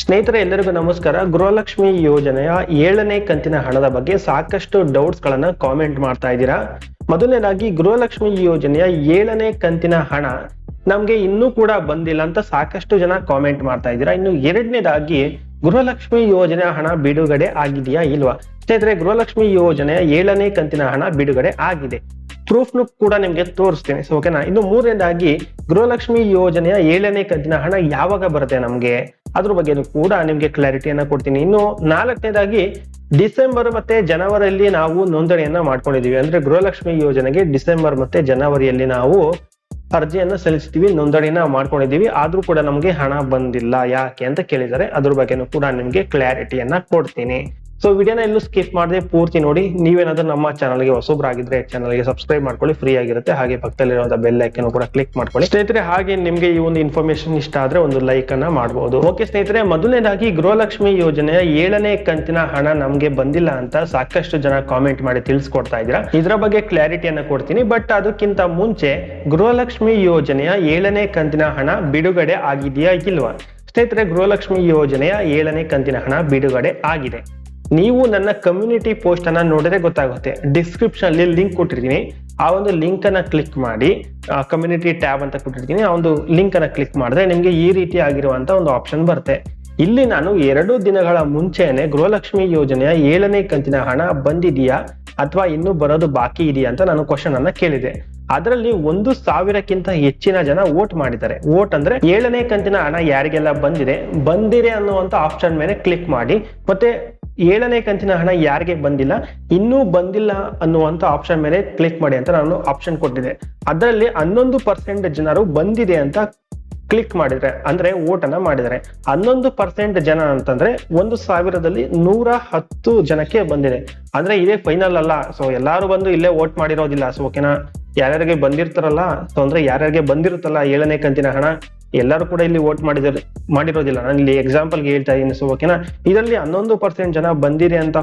ಸ್ನೇಹಿತರೆ, ಎಲ್ಲರಿಗೂ ನಮಸ್ಕಾರ. ಗೃಹಲಕ್ಷ್ಮಿ ಯೋಜನೆಯ ಏಳನೇ ಕಂತಿನ ಹಣದ ಬಗ್ಗೆ ಸಾಕಷ್ಟು ಡೌಟ್ಸ್ ಗಳನ್ನ ಕಾಮೆಂಟ್ ಮಾಡ್ತಾ ಇದ್ದೀರಾ. ಮೊದಲನೇದಾಗಿ, ಗೃಹಲಕ್ಷ್ಮಿ ಯೋಜನೆಯ ಏಳನೇ ಕಂತಿನ ಹಣ ನಮ್ಗೆ ಇನ್ನೂ ಕೂಡ ಬಂದಿಲ್ಲ ಅಂತ ಸಾಕಷ್ಟು ಜನ ಕಾಮೆಂಟ್ ಮಾಡ್ತಾ ಇದ್ದೀರಾ. ಇನ್ನು ಎರಡನೇದಾಗಿ, ಗೃಹಲಕ್ಷ್ಮಿ ಯೋಜನೆಯ ಹಣ ಬಿಡುಗಡೆ ಆಗಿದೆಯಾ ಇಲ್ವಾ? ಸ್ನೇಹಿತರೆ, ಗೃಹಲಕ್ಷ್ಮಿ ಯೋಜನೆಯ ಏಳನೇ ಕಂತಿನ ಹಣ ಬಿಡುಗಡೆ ಆಗಿದೆ. ಪ್ರೂಫ್ನು ಕೂಡ ನಿಮ್ಗೆ ತೋರಿಸ್ತೀನಿ. ಸೊ ಓಕೆನಾ ಇನ್ನು ಮೂರನೇದಾಗಿ, ಗೃಹಲಕ್ಷ್ಮಿ ಯೋಜನೆಯ ಏಳನೇ ಕಂತಿನ ಹಣ ಯಾವಾಗ ಬರುತ್ತೆ ನಮ್ಗೆ? ಅದ್ರ ಬಗ್ಗೆ ಕೂಡ ನಿಮ್ಗೆ ಕ್ಲಾರಿಟಿಯನ್ನ ಕೊಡ್ತೀನಿ. ಇನ್ನು ನಾಲ್ಕನೇದಾಗಿ ಡಿಸೆಂಬರ್ ಮತ್ತೆ ಜನವರಿಯಲ್ಲಿ ನಾವು ನೋಂದಣಿಯನ್ನ ಮಾಡ್ಕೊಂಡಿದೀವಿ. ಅಂದ್ರೆ ಗೃಹಲಕ್ಷ್ಮಿ ಯೋಜನೆಗೆ ಡಿಸೆಂಬರ್ ಮತ್ತೆ ಜನವರಿಯಲ್ಲಿ ನಾವು ಅರ್ಜಿಯನ್ನ ಸಲ್ಲಿಸ್ತೀವಿ ನೋಂದಣಿನ ಮಾಡ್ಕೊಂಡಿದೀವಿ. ಆದ್ರೂ ಕೂಡ ನಮ್ಗೆ ಹಣ ಬಂದಿಲ್ಲ. ಯಾಕೆ ಅಂತ ಕೇಳಿದರೆ ಅದ್ರ ಬಗ್ಗೆನೂ ಕೂಡ ನಿಮ್ಗೆ ಕ್ಲಾರಿಟಿಯನ್ನ ಕೊಡ್ತೀನಿ. ಸೊ ವಿಡಿಯೋನ ಎಲ್ಲೂ ಸ್ಕಿಪ್ ಮಾಡದೆ ಪೂರ್ತಿ ನೋಡಿ. ನೀವೇನಾದ್ರೂ ನಮ್ಮ ಚಾನಲ್ಗೆ ಹೊಸಬ್ರಾಗಿದ್ರೆ ಚಾನಲ್ಗೆ ಸಬ್ಸ್ಕ್ರೈಬ್ ಮಾಡ್ಕೊಳ್ಳಿ. ಫ್ರೀ ಆಗಿರುತ್ತೆ. ಹಾಗೆ ಪಕ್ಕದಲ್ಲಿರುವಂತಹ ಬೆಲ್ ಐಕನ್ ಕೂಡ ಕ್ಲಿಕ್ ಮಾಡ್ಕೊಳ್ಳಿ. ಸ್ನೇಹಿತರೆ, ಹಾಗೆ ನಿಮ್ಗೆ ಈ ಒಂದು ಇನ್ಫಾರ್ಮೇಶನ್ ಇಷ್ಟ ಆದ್ರೆ ಒಂದು ಲೈಕ್ ಅನ್ನ ಮಾಡಬಹುದು ಓಕೆ ಸ್ನೇಹಿತರೆ, ಮೊದಲನೇದಾಗಿ ಗೃಹಲಕ್ಷ್ಮಿ ಯೋಜನೆಯ ಏಳನೇ ಕಂತಿನ ಹಣ ನಮ್ಗೆ ಬಂದಿಲ್ಲ ಅಂತ ಸಾಕಷ್ಟು ಜನ ಕಾಮೆಂಟ್ ಮಾಡಿ ತಿಳಿಸ್ಕೊಡ್ತಾ ಇದ್ದೀರಾ. ಇದರ ಬಗ್ಗೆ ಕ್ಲಾರಿಟಿಯನ್ನು ಕೊಡ್ತೀನಿ. ಬಟ್ ಅದಕ್ಕಿಂತ ಮುಂಚೆ ಗೃಹಲಕ್ಷ್ಮಿ ಯೋಜನೆಯ ಏಳನೇ ಕಂತಿನ ಹಣ ಬಿಡುಗಡೆ ಆಗಿದೆಯಾ ಇಲ್ವಾ? ಸ್ನೇಹಿತರೆ, ಗೃಹಲಕ್ಷ್ಮಿ ಯೋಜನೆಯ ಏಳನೇ ಕಂತಿನ ಹಣ ಬಿಡುಗಡೆ ಆಗಿದೆ. ನೀವು ನನ್ನ ಕಮ್ಯುನಿಟಿ ಪೋಸ್ಟ್ ಅನ್ನ ನೋಡಿದ್ರೆ ಗೊತ್ತಾಗುತ್ತೆ. ಡಿಸ್ಕ್ರಿಪ್ಷನ್ ಅಲ್ಲಿ ಲಿಂಕ್ ಕೊಟ್ಟಿರ್ತೀನಿ. ಆ ಒಂದು ಲಿಂಕ್ ಅನ್ನ ಕ್ಲಿಕ್ ಮಾಡಿ ಕಮ್ಯುನಿಟಿ ಟ್ಯಾಬ್ ಅಂತ ಕೊಟ್ಟಿರ್ತೀನಿ. ಆ ಒಂದು ಲಿಂಕ್ ಅನ್ನ ಕ್ಲಿಕ್ ಮಾಡಿದ್ರೆ ನಿಮಗೆ ಈ ರೀತಿ ಆಗಿರುವಂತ ಒಂದು ಆಪ್ಷನ್ ಬರುತ್ತೆ. ಇಲ್ಲಿ ನಾನು ಎರಡು ದಿನಗಳ ಮುಂಚೆನೆ ಗೃಹಲಕ್ಷ್ಮಿ ಯೋಜನೆಯ ಏಳನೇ ಕಂತಿನ ಹಣ ಬಂದಿದೆಯಾ ಅಥವಾ ಇನ್ನೂ ಬರೋದು ಬಾಕಿ ಇದೆಯಾ ಅಂತ ನಾನು ಕ್ವಶನ್ ಅನ್ನ ಕೇಳಿದೆ. ಅದರಲ್ಲಿ ಒಂದು ಸಾವಿರಕ್ಕಿಂತ ಹೆಚ್ಚಿನ ಜನ ವೋಟ್ ಮಾಡಿದ್ದಾರೆ. ವೋಟ್ ಅಂದ್ರೆ ಏಳನೇ ಕಂತಿನ ಹಣ ಯಾರಿಗೆಲ್ಲ ಬಂದಿದೆ? ಬಂದಿದೆ ಅನ್ನುವಂತ ಆಪ್ಷನ್ ಮೇಲೆ ಕ್ಲಿಕ್ ಮಾಡಿ, ಮತ್ತೆ ಏಳನೇ ಕಂತಿನ ಹಣ ಯಾರಿಗೆ ಬಂದಿಲ್ಲ, ಇನ್ನೂ ಬಂದಿಲ್ಲ ಅನ್ನುವಂತ ಆಪ್ಷನ್ ಮೇಲೆ ಕ್ಲಿಕ್ ಮಾಡಿ ಅಂತ ನಾನು ಆಪ್ಷನ್ ಕೊಟ್ಟಿದ್ದೆ ಅದರಲ್ಲಿ ಹನ್ನೊಂದು ಪರ್ಸೆಂಟ್ ಜನರು ಬಂದಿದೆ ಅಂತ ಕ್ಲಿಕ್ ಮಾಡಿದ್ರೆ, ಅಂದ್ರೆ ಓಟನ್ನ ಮಾಡಿದರೆ ಹನ್ನೊಂದು ಪರ್ಸೆಂಟ್ ಜನ ಅಂತಂದ್ರೆ ಒಂದು ಸಾವಿರದಲ್ಲಿ ನೂರ ಹತ್ತು ಜನಕ್ಕೆ ಬಂದಿದೆ. ಅಂದ್ರೆ ಇದೇ ಫೈನಲ್ ಅಲ್ಲ ಸೊ ಎಲ್ಲಾರು ಬಂದು ಇಲ್ಲೇ ವೋಟ್ ಮಾಡಿರೋದಿಲ್ಲ. ಸೊ ಓಕೆನಾ ಯಾರ್ಯಾರಿಗೆ ಬಂದಿರ್ತಾರಲ್ಲ ಸೊ ಅಂದ್ರೆ ಯಾರ್ಯಾರಿಗೆ ಬಂದಿರುತ್ತಲ್ಲ ಏಳನೇ ಕಂತಿನ ಹಣ? ಎಲ್ಲರೂ ಕೂಡ ಇಲ್ಲಿ ವೋಟ್ ಮಾಡಿದ್ರೆ ಮಾಡಿರೋದಿಲ್ಲ. ನಾನು ಇಲ್ಲಿ ಎಕ್ಸಾಂಪಲ್ಗೆ ಹೇಳ್ತಾ ಇದ್ದೀನಿ. ಸೊ ಓಕೆನಾ ಇದರಲ್ಲಿ ಹನ್ನೊಂದು ಪರ್ಸೆಂಟ್ ಜನ ಬಂದಿದೆ ಅಂತ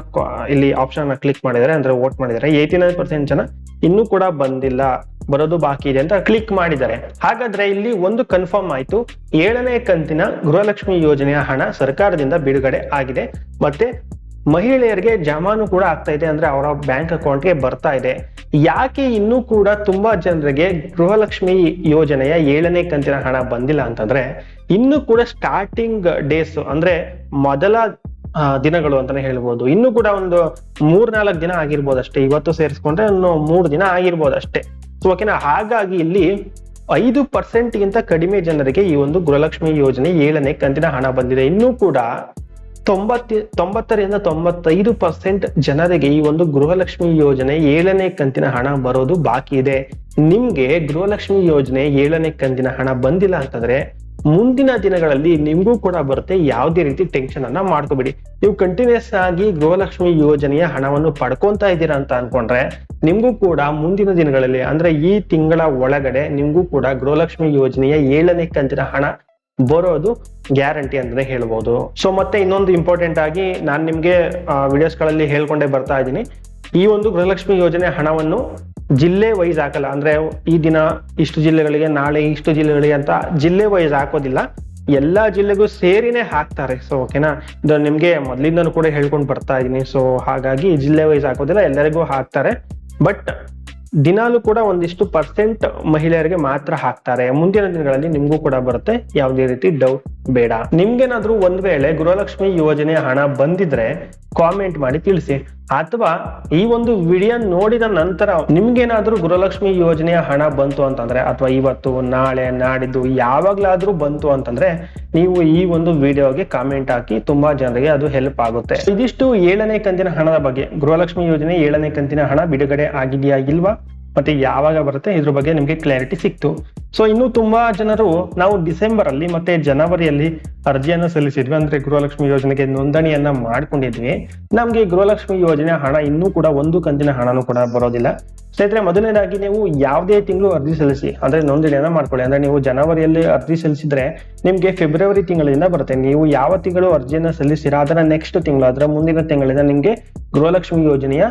ಇಲ್ಲಿ ಆಪ್ಷನ್ ಕ್ಲಿಕ್ ಮಾಡಿದರೆ ಅಂದ್ರೆ ವೋಟ್ ಮಾಡಿದರೆ ಏಯ್ಟಿ ನೈನ್ ಪರ್ಸೆಂಟ್ ಜನ ಇನ್ನೂ ಕೂಡ ಬಂದಿಲ್ಲ, ಬರೋದು ಬಾಕಿ ಇದೆ ಅಂತ ಕ್ಲಿಕ್ ಮಾಡಿದ್ದಾರೆ. ಹಾಗಾದ್ರೆ ಇಲ್ಲಿ ಒಂದು ಕನ್ಫರ್ಮ್ ಆಯ್ತು. ಏಳನೇ ಕಂತಿನ ಗೃಹಲಕ್ಷ್ಮಿ ಯೋಜನೆಯ ಹಣ ಸರ್ಕಾರದಿಂದ ಬಿಡುಗಡೆ ಆಗಿದೆ. ಮತ್ತೆ ಮಹಿಳೆಯರಿಗೆ ಜಮಾನು ಕೂಡ ಆಗ್ತಾ ಇದೆ ಅಂದ್ರೆ ಅವರ ಬ್ಯಾಂಕ್ ಅಕೌಂಟ್ಗೆ ಬರ್ತಾ ಇದೆ. ಯಾಕೆ ಇನ್ನೂ ಕೂಡ ತುಂಬಾ ಜನರಿಗೆ ಗೃಹಲಕ್ಷ್ಮಿ ಯೋಜನೆಯ ಏಳನೇ ಕಂತಿನ ಹಣ ಬಂದಿಲ್ಲ ಅಂತಂದ್ರೆ ಇನ್ನು ಕೂಡ ಸ್ಟಾರ್ಟಿಂಗ್ ಡೇಸ್ ಅಂದ್ರೆ ಮೊದಲ ದಿನಗಳು ಅಂತಾನೆ ಹೇಳ್ಬೋದು. ಇನ್ನು ಕೂಡ ಒಂದು ಮೂರ್ ನಾಲ್ಕು ದಿನ ಆಗಿರ್ಬೋದು ಅಷ್ಟೇ. ಇವತ್ತು ಸೇರಿಸ್ಕೊಂಡ್ರೆ ಇನ್ನು ಮೂರು ದಿನ ಆಗಿರ್ಬೋದು ಅಷ್ಟೇ. ಸೊ ಓಕೆನಾ ಹಾಗಾಗಿ ಇಲ್ಲಿ ಐದು ಪರ್ಸೆಂಟ್ಗಿಂತ ಕಡಿಮೆ ಜನರಿಗೆ ಈ ಒಂದು ಗೃಹಲಕ್ಷ್ಮಿ ಯೋಜನೆ ಏಳನೇ ಕಂತಿನ ಹಣ ಬಂದಿದೆ. ಇನ್ನೂ ಕೂಡ ತೊಂಬತ್ತ, ತೊಂಬತ್ತರಿಂದ ತೊಂಬತ್ತೈದು ಪರ್ಸೆಂಟ್ ಜನರಿಗೆ ಈ ಒಂದು ಗೃಹಲಕ್ಷ್ಮಿ ಯೋಜನೆ ಏಳನೇ ಕಂತಿನ ಹಣ ಬರೋದು ಬಾಕಿ ಇದೆ. ನಿಮ್ಗೆ ಗೃಹಲಕ್ಷ್ಮಿ ಯೋಜನೆ ಏಳನೇ ಕಂತಿನ ಹಣ ಬಂದಿಲ್ಲ ಅಂತಂದ್ರೆ ಮುಂದಿನ ದಿನಗಳಲ್ಲಿ ನಿಮ್ಗೂ ಕೂಡ ಬರುತ್ತೆ, ಯಾವುದೇ ರೀತಿ ಟೆನ್ಷನ್ ಅನ್ನ ಮಾಡ್ಕೋಬೇಡಿ. ನೀವು ಕಂಟಿನ್ಯೂಸ್ ಆಗಿ ಗೃಹಲಕ್ಷ್ಮಿ ಯೋಜನೆಯ ಹಣವನ್ನು ಪಡ್ಕೊಂತಾ ಇದ್ದೀರಾ ಅಂತ ಅನ್ಕೊಂಡ್ರೆ ನಿಮ್ಗೂ ಕೂಡ ಮುಂದಿನ ದಿನಗಳಲ್ಲಿ, ಅಂದ್ರೆ ಈ ತಿಂಗಳ ಒಳಗಡೆ ನಿಮ್ಗೂ ಕೂಡ ಗೃಹಲಕ್ಷ್ಮಿ ಯೋಜನೆಯ ಏಳನೇ ಕಂತಿನ ಹಣ ಬರೋದು ಗ್ಯಾರಂಟಿ ಅಂತಾನೆ ಹೇಳ್ಬೋದು. ಸೊ ಮತ್ತೆ ಇನ್ನೊಂದು ಇಂಪಾರ್ಟೆಂಟ್ ಆಗಿ ನಾನು ನಿಮ್ಗೆ ವಿಡಿಯೋಸ್ಗಳಲ್ಲಿ ಹೇಳ್ಕೊಂಡೇ ಬರ್ತಾ ಇದ್ದೀನಿ. ಈ ಒಂದು ಗೃಹಲಕ್ಷ್ಮಿ ಯೋಜನೆ ಹಣವನ್ನು ಜಿಲ್ಲೆ ವೈಸ್ ಹಾಕಲ್ಲ, ಅಂದ್ರೆ ಈ ದಿನ ಇಷ್ಟು ಜಿಲ್ಲೆಗಳಿಗೆ, ನಾಳೆ ಇಷ್ಟು ಜಿಲ್ಲೆಗಳಿಗೆ ಅಂತ ಜಿಲ್ಲೆ ವೈಸ್ ಹಾಕೋದಿಲ್ಲ. ಎಲ್ಲಾ ಜಿಲ್ಲೆಗೂ ಸೇರಿನೇ ಹಾಕ್ತಾರೆ. ಸೊ ಓಕೆನಾ ಇದು ನಿಮ್ಗೆ ಮೊದ್ಲಿಂದನು ಕೂಡ ಹೇಳ್ಕೊಂಡು ಬರ್ತಾ ಇದೀನಿ ಸೊ ಹಾಗಾಗಿ ಜಿಲ್ಲೆ ವೈಸ್ ಹಾಕೋದಿಲ್ಲ, ಎಲ್ಲರಿಗೂ ಹಾಕ್ತಾರೆ. ಬಟ್ ದಿನಾಲು ಕೂಡ ಒಂದಿಷ್ಟು ಪರ್ಸೆಂಟ್ ಮಹಿಳೆಯರಿಗೆ ಮಾತ್ರ ಹಾಕ್ತಾರೆ. ಮುಂದಿನ ದಿನಗಳಲ್ಲಿ ನಿಮಗೂ ಕೂಡ ಬರುತ್ತೆ. ಯಾವುದೇ ರೀತಿ ಡೌಟ್ ಬೇಡ. ನಿಮ್ಗೇನಾದ್ರೂ ಒಂದ್ ವೇಳೆ ಗೃಹಲಕ್ಷ್ಮಿ ಯೋಜನೆ ಹಣ ಬಂದಿದ್ರೆ ಕಾಮೆಂಟ್ ಮಾಡಿ ತಿಳಿಸಿ. ಅಥವಾ ಈ ಒಂದು ವಿಡಿಯೋ ನೋಡಿದ ನಂತರ ನಿಮ್ಗೇನಾದ್ರೂ ಗೃಹಲಕ್ಷ್ಮಿ ಯೋಜನೆಯ ಹಣ ಬಂತು ಅಂತಂದ್ರೆ ಅಥವಾ ಇವತ್ತು, ನಾಳೆ, ನಾಡಿದ್ದು ಯಾವಾಗ್ಲಾದ್ರೂ ಬಂತು ಅಂತಂದ್ರೆ ನೀವು ಈ ಒಂದು ವಿಡಿಯೋಗೆ ಕಾಮೆಂಟ್ ಹಾಕಿ ತುಂಬಾ ಜನರಿಗೆ ಅದು ಹೆಲ್ಪ್ ಆಗುತ್ತೆ. ಇದಿಷ್ಟು ಏಳನೇ ಕಂತಿನ ಹಣದ ಬಗ್ಗೆ. ಗೃಹಲಕ್ಷ್ಮಿ ಯೋಜನೆ ಏಳನೇ ಕಂತಿನ ಹಣ ಬಿಡುಗಡೆ ಆಗಿದೆಯಾ ಇಲ್ವಾ? ಮತ್ತೆ ಯಾವಾಗ ಬರುತ್ತೆ ಇದ್ರ ಬಗ್ಗೆ ನಿಮ್ಗೆ ಕ್ಲಾರಿಟಿ ಸಿಕ್ತು. ಸೊ ಇನ್ನು ತುಂಬಾ ಜನರು ನಾವು ಡಿಸೆಂಬರ್ ಅಲ್ಲಿ ಮತ್ತೆ ಜನವರಿಯಲ್ಲಿ ಅರ್ಜಿಯನ್ನ ಸಲ್ಲಿಸಿದ್ವಿ. ಅಂದ್ರೆ ಗೃಹಲಕ್ಷ್ಮಿ ಯೋಜನೆಗೆ ನೋಂದಣಿಯನ್ನ ಮಾಡ್ಕೊಂಡಿದ್ವಿ. ನಮ್ಗೆ ಗೃಹಲಕ್ಷ್ಮಿ ಯೋಜನೆ ಹಣ ಇನ್ನೂ ಕೂಡ ಒಂದು ಕಂತಿನ ಹಣನೂ ಕೂಡ ಬರೋದಿಲ್ಲ. ಸ್ನೇಹಿತರೆ, ಮೊದಲನೇದಾಗಿ ನೀವು ಯಾವುದೇ ತಿಂಗಳು ಅರ್ಜಿ ಸಲ್ಲಿಸಿ, ಅಂದ್ರೆ ನೋಂದಣಿಯನ್ನ ಮಾಡ್ಕೊಳ್ಳಿ. ಅಂದ್ರೆ ನೀವು ಜನವರಿಯಲ್ಲಿ ಅರ್ಜಿ ಸಲ್ಲಿಸಿದ್ರೆ ನಿಮ್ಗೆ ಫೆಬ್ರವರಿ ತಿಂಗಳಿಂದ ಬರುತ್ತೆ. ನೀವು ಯಾವ ತಿಂಗಳು ಅರ್ಜಿಯನ್ನ ಸಲ್ಲಿಸಿರಾ, ಅದರ ನೆಕ್ಸ್ಟ್ ತಿಂಗಳು, ಅದರ ಮುಂದಿನ ತಿಂಗಳಿಂದ ನಿಮ್ಗೆ ಗೃಹಲಕ್ಷ್ಮಿ ಯೋಜನೆಯ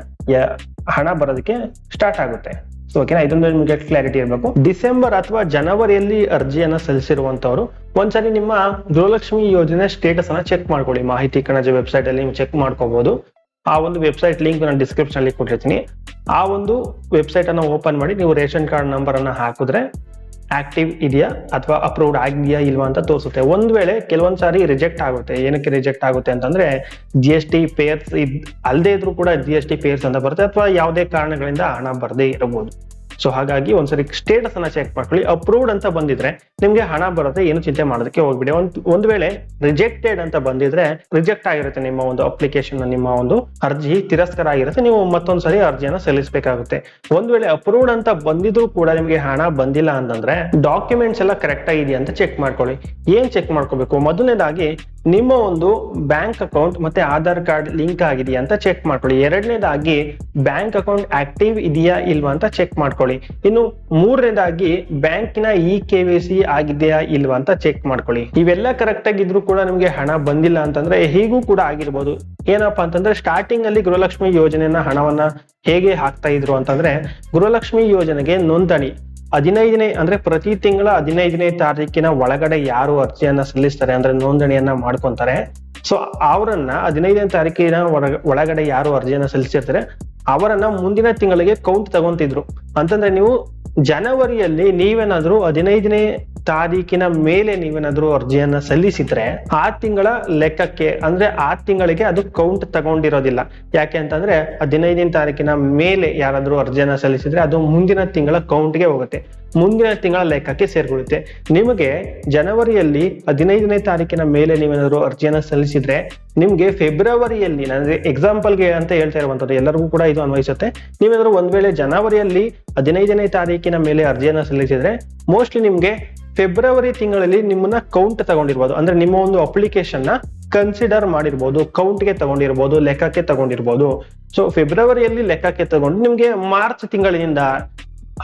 ಹಣ ಬರೋದಕ್ಕೆ ಸ್ಟಾರ್ಟ್ ಆಗುತ್ತೆ. ಓಕೆನಾ ಇದೊಂದು ನಿಮಗೆ ಕ್ಲಾರಿಟಿ ಇರಬೇಕು. ಡಿಸೆಂಬರ್ ಅಥವಾ ಜನವರಿಯಲ್ಲಿ ಅರ್ಜಿಯನ್ನ ಸಲ್ಲಿಸಿರುವಂತವರು ಒಂದ್ಸರಿ ನಿಮ್ಮ ಗೃಹಲಕ್ಷ್ಮಿ ಯೋಜನೆ ಸ್ಟೇಟಸ್ ಅನ್ನ ಚೆಕ್ ಮಾಡ್ಕೊಳ್ಳಿ. ಮಾಹಿತಿ ಕಣಜ ವೆಬ್ಸೈಟ್ ಅಲ್ಲಿ ನೀವು ಚೆಕ್ ಮಾಡ್ಕೋಬಹುದು ಆ ಒಂದು ವೆಬ್ಸೈಟ್ ಲಿಂಕ್ ನಾನು ಡಿಸ್ಕ್ರಿಪ್ಷನ್ ಅಲ್ಲಿ ಕೊಟ್ಟಿರ್ತೀನಿ. ಆ ಒಂದು ವೆಬ್ಸೈಟ್ ಅನ್ನ ಓಪನ್ ಮಾಡಿ ನೀವು ರೇಷನ್ ಕಾರ್ಡ್ ನಂಬರ್ ಅನ್ನ ಹಾಕಿದ್ರೆ ಆಕ್ಟಿವ್ ಇದೆಯಾ ಅಥವಾ ಅಪ್ರೂವ್ಡ್ ಆಗಿದೆಯಾ ಇಲ್ವಾ ಅಂತ ತೋರಿಸುತ್ತೆ. ಒಂದ್ ವೇಳೆ ಕೆಲವೊಂದ್ ಸಾರಿ ರಿಜೆಕ್ಟ್ ಆಗುತ್ತೆ. ಏನಕ್ಕೆ ರಿಜೆಕ್ಟ್ ಆಗುತ್ತೆ ಅಂತಂದ್ರೆ ಜಿ ಎಸ್ ಟಿ ಪೇರ್ಸ್ ಇದ್ ಅಲ್ಲದೆ ಇದ್ರೂ ಕೂಡ ಜಿ ಎಸ್ ಟಿ ಪೇರ್ಸ್ ಅಂತ ಬರುತ್ತೆ ಅಥವಾ ಯಾವುದೇ ಕಾರಣಗಳಿಂದ ಹಣ ಬರದೇ ಇರಬಹುದು. ಸೊ ಹಾಗಾಗಿ ಒಂದ್ಸರಿ ಸ್ಟೇಟಸ್ ಅನ್ನ ಚೆಕ್ ಮಾಡ್ಕೊಳ್ಳಿ. ಅಪ್ರೂವ್ಡ್ ಅಂತ ಬಂದಿದ್ರೆ ನಿಮ್ಗೆ ಹಣ ಬರುತ್ತೆ, ಏನು ಚಿಂತೆ ಮಾಡೋದಕ್ಕೆ ಹೋಗ್ಬಿಡಿ. ಒಂದ್ ಒಂದ್ ವೇಳೆ ರಿಜೆಕ್ಟೆಡ್ ಅಂತ ಬಂದಿದ್ರೆ ರಿಜೆಕ್ಟ್ ಆಗಿರುತ್ತೆ ನಿಮ್ಮ ಒಂದು ಅಪ್ಲಿಕೇಶನ್ ನಿಮ್ಮ ಒಂದು ಅರ್ಜಿ, ತಿರಸ್ಕಾರ ಆಗಿರುತ್ತೆ, ನೀವು ಮತ್ತೊಂದ್ಸರಿ ಅರ್ಜಿಯನ್ನ ಸಲ್ಲಿಸಬೇಕಾಗುತ್ತೆ. ಒಂದ್ ವೇಳೆ ಅಪ್ರೂವ್ಡ್ ಅಂತ ಬಂದಿದ್ರು ಕೂಡ ನಿಮ್ಗೆ ಹಣ ಬಂದಿಲ್ಲ ಅಂತಂದ್ರೆ ಡಾಕ್ಯುಮೆಂಟ್ಸ್ ಎಲ್ಲ ಕರೆಕ್ಟ್ ಆಗಿದೆಯಾ ಅಂತ ಚೆಕ್ ಮಾಡ್ಕೊಳ್ಳಿ. ಏನ್ ಚೆಕ್ ಮಾಡ್ಕೋಬೇಕು? ಮೊದಲನೇದಾಗಿ ನಿಮ್ಮ ಒಂದು ಬ್ಯಾಂಕ್ ಅಕೌಂಟ್ ಮತ್ತೆ ಆಧಾರ್ ಕಾರ್ಡ್ ಲಿಂಕ್ ಆಗಿದೆಯಾ ಅಂತ ಚೆಕ್ ಮಾಡ್ಕೊಳ್ಳಿ. ಎರಡನೇದಾಗಿ ಬ್ಯಾಂಕ್ ಅಕೌಂಟ್ ಆಕ್ಟಿವ್ ಇದೆಯಾ ಇಲ್ವಾ ಅಂತ ಚೆಕ್ ಮಾಡ್ಕೊಳ್ಳಿ. ಇನ್ನು ಮೂರನೇದಾಗಿ ಬ್ಯಾಂಕಿನ ಇ ಕೆ ವಿ ಸಿ ಆಗಿದೆಯಾ ಇಲ್ವಾ ಅಂತ ಚೆಕ್ ಮಾಡ್ಕೊಳ್ಳಿ. ಇವೆಲ್ಲ ಕರೆಕ್ಟ್ ಆಗಿದ್ರು ಕೂಡ ನಿಮ್ಗೆ ಹಣ ಬಂದಿಲ್ಲ ಅಂತಂದ್ರೆ ಹೀಗೂ ಕೂಡ ಆಗಿರ್ಬೋದು. ಏನಪ್ಪಾ ಅಂತಂದ್ರೆ ಸ್ಟಾರ್ಟಿಂಗ್ ಅಲ್ಲಿ ಗೃಹಲಕ್ಷ್ಮಿ ಯೋಜನೆಯನ್ನ ಹಣವನ್ನ ಹೇಗೆ ಹಾಕ್ತಾ ಇದ್ರು ಅಂತಂದ್ರೆ ಗೃಹಲಕ್ಷ್ಮಿ ಯೋಜನೆಗೆ ನೋಂದಣಿ. ಹದಿನೈದನೇ, ಅಂದ್ರೆ ಪ್ರತಿ ತಿಂಗಳ ಹದಿನೈದನೇ ತಾರೀಕಿನ ಒಳಗಡೆ ಯಾರು ಅರ್ಜಿಯನ್ನ ಸಲ್ಲಿಸ್ತಾರೆ ಅಂದ್ರೆ ನೋಂದಣಿಯನ್ನ ಮಾಡ್ಕೊಂತಾರೆ. ಸೊ ಅವರನ್ನ ಹದಿನೈದನೇ ತಾರೀಕಿನ ಒಳಗ- ಒಳಗಡೆ ಯಾರು ಅರ್ಜಿಯನ್ನ ಸಲ್ಲಿಸಿರ್ತಾರೆ, ಅವರನ್ನ ಮುಂದಿನ ತಿಂಗಳಿಗೆ ಕೌಂಟ್ ತಗೊಂತಿದ್ರು. ಅಂತಂದ್ರೆ ನೀವು ಜನವರಿಯಲ್ಲಿ ನೀವೇನಾದ್ರೂ ಹದಿನೈದನೇ ತಾರೀಕಿನ ಮೇಲೆ ನೀವೇನಾದ್ರೂ ಅರ್ಜಿಯನ್ನ ಸಲ್ಲಿಸಿದ್ರೆ ಆ ತಿಂಗಳ ಲೆಕ್ಕಕ್ಕೆ, ಅಂದ್ರೆ ಆ ತಿಂಗಳಿಗೆ ಅದು ಕೌಂಟ್ ತಗೊಂಡಿರೋದಿಲ್ಲ. ಯಾಕೆ ಅಂತಂದ್ರೆ ಹದಿನೈದನೇ ತಾರೀಕಿನ ಮೇಲೆ ಯಾರಾದ್ರೂ ಅರ್ಜಿಯನ್ನ ಸಲ್ಲಿಸಿದ್ರೆ ಅದು ಮುಂದಿನ ತಿಂಗಳ ಕೌಂಟ್ಗೆ ಹೋಗುತ್ತೆ. ಮುಂದಿನ ತಿಂಗಳ ಲೆಕ್ಕಕ್ಕೆ ಸೇರ್ಕೊಳ್ಳುತ್ತೆ ನಿಮಗೆ ಜನವರಿಯಲ್ಲಿ ಹದಿನೈದನೇ ತಾರೀಕಿನ ಮೇಲೆ ನೀವೇನಾದ್ರು ಅರ್ಜಿಯನ್ನ ಸಲ್ಲಿಸಿದ್ರೆ ನಿಮ್ಗೆ ಫೆಬ್ರವರಿಯಲ್ಲಿ ಅಂದ್ರೆ ಎಕ್ಸಾಂಪಲ್ಗೆ ಅಂತ ಹೇಳ್ತಾ ಇರುವಂತದ್ದು ಎಲ್ಲರಿಗೂ ಕೂಡ ಇದು ಅನ್ವಯಿಸುತ್ತೆ. ನೀವೇನಾದ್ರು ಒಂದ್ ವೇಳೆ ಜನವರಿಯಲ್ಲಿ ಹದಿನೈದನೇ ತಾರೀಕಿನ ಮೇಲೆ ಅರ್ಜಿಯನ್ನು ಸಲ್ಲಿಸಿದ್ರೆ ಮೋಸ್ಟ್ಲಿ ನಿಮ್ಗೆ ಫೆಬ್ರವರಿ ತಿಂಗಳಲ್ಲಿ ನಿಮ್ಮನ್ನ ಕೌಂಟ್ ತಗೊಂಡಿರ್ಬೋದು. ಅಂದ್ರೆ ನಿಮ್ಮ ಒಂದು ಅಪ್ಲಿಕೇಶನ್ನ ಕನ್ಸಿಡರ್ ಮಾಡಿರ್ಬೋದು ಕೌಂಟ್ಗೆ ತಗೊಂಡಿರ್ಬೋದು, ಲೆಕ್ಕಕ್ಕೆ ತಗೊಂಡಿರ್ಬೋದು. ಸೊ ಫೆಬ್ರವರಿಯಲ್ಲಿ ಲೆಕ್ಕಕ್ಕೆ ತಗೊಂಡು ನಿಮ್ಗೆ ಮಾರ್ಚ್ ತಿಂಗಳಿನಿಂದ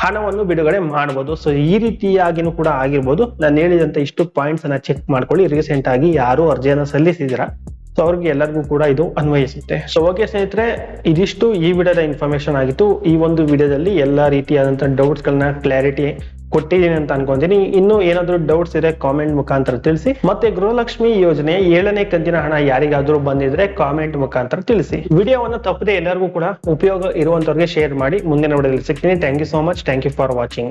ಹಣವನ್ನು ಬಿಡುಗಡೆ ಮಾಡಬಹುದು ಸೊ ಈ ರೀತಿಯಾಗಿನೂ ಕೂಡ ಆಗಿರ್ಬೋದು. ನಾನು ಹೇಳಿದಂತ ಇಷ್ಟು ಪಾಯಿಂಟ್ಸ್ ಅನ್ನ ಚೆಕ್ ಮಾಡ್ಕೊಳ್ಳಿ. ರೀಸೆಂಟ್ ಆಗಿ ಯಾರು ಅರ್ಜಿಯನ್ನು ಸಲ್ಲಿಸಿದಿರಾ? ಸೊ ಅವ್ರಿಗೆ ಎಲ್ಲರಿಗೂ ಕೂಡ ಇದು ಅನ್ವಯಿಸುತ್ತೆ. ಸೊ ಓಕೆ ಸ್ನೇಹಿತರೆ, ಇದಿಷ್ಟು ಈ ವಿಡಿಯೋದ ಇನ್ಫಾರ್ಮೇಶನ್ ಆಗಿತ್ತು. ಈ ಒಂದು ವಿಡಿಯೋದಲ್ಲಿ ಎಲ್ಲ ರೀತಿಯಾದಂತಹ ಡೌಟ್ಸ್ ಗಳನ್ನ ಕ್ಲಾರಿಟಿ ಕೊಟ್ಟಿದ್ದೀನಿ ಅಂತ ಅನ್ಕೊಂತೀನಿ. ಇನ್ನು ಏನಾದರೂ ಡೌಟ್ಸ್ ಇದೆ ಕಾಮೆಂಟ್ ಮುಖಾಂತರ ತಿಳಿಸಿ. ಮತ್ತೆ ಗೃಹಲಕ್ಷ್ಮಿ ಯೋಜನೆ ಏಳನೇ ಕಂತಿನ ಹಣ ಯಾರಿಗಾದ್ರೂ ಬಂದಿದ್ರೆ ಕಾಮೆಂಟ್ ಮುಖಾಂತರ ತಿಳಿಸಿ. ವಿಡಿಯೋವನ್ನು ತಪ್ಪದೆ ಎಲ್ಲರಿಗೂ ಕೂಡ ಉಪಯೋಗ ಇರುವಂತವ್ರಿಗೆ ಶೇರ್ ಮಾಡಿ. ಮುಂದಿನ ವಿಡಿಯೋದಲ್ಲಿ ಸಿಗ್ತೀನಿ. Thank you so much thank you for watching